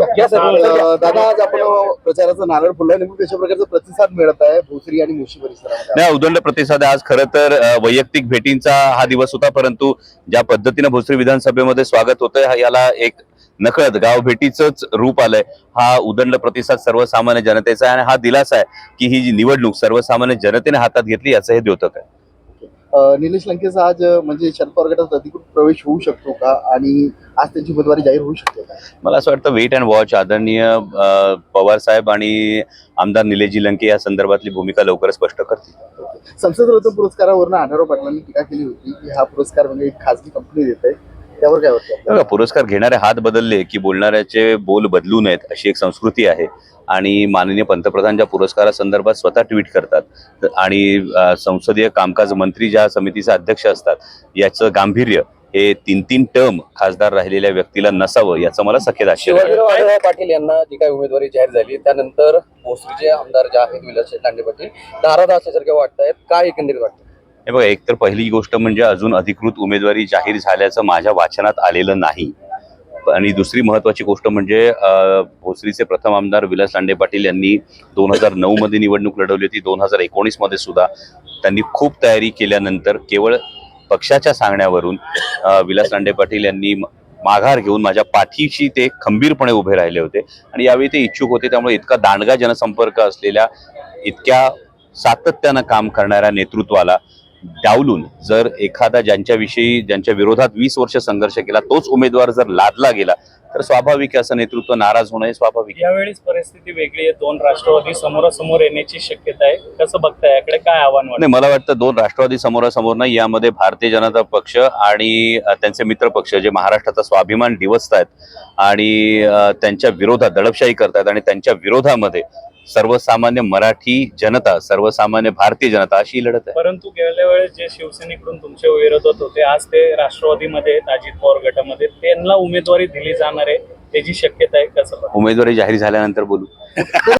दादा आज आपण प्रचाराचा नारळ फुलला नेमकं कशा प्रकारचा प्रतिसाद मिळत आहे भोसरी आणि मुशी परिसरामध्ये? नाही उदंड प्रतिसाद आहे. आज खरं तर वैयक्तिक भेटींचा हा दिवस होता परंतु ज्या पद्धतीनं भोसरी विधानसभेमध्ये स्वागत होतंय याला एक नकळत गाव भेटीच रूप आलंय. हा उदंड प्रतिसाद सर्वसामान्य जनतेचा आहे आणि हा दिलासा आहे की ही जी निवडणूक सर्वसामान्य जनतेने हातात घेतली याचं हे द्योतक आहे. निलेश लंकेचा आज म्हणजे शरद पवार गटात अधिकृत प्रवेश होऊ शकतो का? आणि आज त्यांची उमेदवारी जाहीर होऊ शकते का? मला असं वाटतं वेट अँड वॉच आदरणीय पवार साहेब आणि आमदार निलेशजी लंके या संदर्भातली भूमिका लवकरच स्पष्ट करतील. संसद रत्न पुरस्कारावरनं आढावा पाटलांनी टीका केली होती की हा पुरस्कार म्हणजे एक खासगी कंपनी देत आहे त्यावर काय बघा, पुरस्कार घेणारे हात बदलले की बोलणाऱ्याचे बोल बदलू नयेत अशी एक संस्कृती आहे. आणि माननीय पंतप्रधान ज्या पुरस्कारासंदर्भात स्वतः ट्विट करतात आणि संसदीय कामकाज मंत्री ज्या समितीचे अध्यक्ष असतात याचं गांभीर्य हे तीन तीन टर्म खासदार राहिलेल्या व्यक्तीला नसावं याचं मला सखेद आश्चर्य पाटील यांना जी काही उमेदवारी जाहीर झाली त्यानंतर भोसरीचे आमदार जे आहेत विलास लांडे पाटील नाराज असल्यासारखे वाटत आहेत काय एकंदरीत वाटतं? हे बघा एक तर पहिली गोष्ट म्हणजे अजून अधिकृत उमेदवारी जाहीर झाल्याचं माझ्या वाचनात आलेलं नाही. आणि दुसरी महत्वाची गोष्ट म्हणजे भोसरीचे प्रथम आमदार विलास लांडे पाटील यांनी दोन हजार नऊ मध्ये निवडणूक लढवली होती. दोन हजार एकोणीसमध्ये सुद्धा त्यांनी खूप तयारी केल्यानंतर केवळ पक्षाच्या सांगण्यावरून विलास लांडे पाटील यांनी माघार घेऊन माझ्या पाठीशी ते खंबीरपणे उभे राहिले होते. आणि यावेळी ते इच्छुक होते त्यामुळे इतका दांडगा जनसंपर्क असलेल्या इतक्या सातत्यानं काम करणाऱ्या नेतृत्वाला डावलून जर एखादा ज्यांच्याविषयी ज्यांच्या विरोधात वीस वर्ष संघर्ष केला तोच उमेदवार जर लादला गेला तर स्वाभाविक आहे असं नेतृत्व नाराज होणं हे स्वाभाविक आहे. यावेळेस परिस्थिती वेगळी आहे. दोन राष्ट्रवादी समोरासमोर येण्याची शक्यता आहे. कसं बघताय? याकडे काय आव्हान नाही मला वाटतं दोन राष्ट्रवादी समोरासमोर नाही यामध्ये भारतीय जनता पक्ष आणि त्यांचे मित्र पक्ष जे महाराष्ट्राचा स्वाभिमान डिवचत आहेत आणि त्यांच्या विरोधात दडपशाही करतायत आणि त्यांच्या विरोधामध्ये सर्वसामान्य मराठी जनता सर्वसामान्य भारतीय जनता अशी ही लढत आहे परंतु गेल्या वेळेस जे शिवसेनेकडून तुमच्या विरोधात होते आज ते राष्ट्रवादीमध्ये अजित पवार गटामध्ये त्यांना उमेदवारी दिली जाणार आहे त्याची शक्यता आहे कसं? उमेदवारी जाहीर झाल्यानंतर बोलू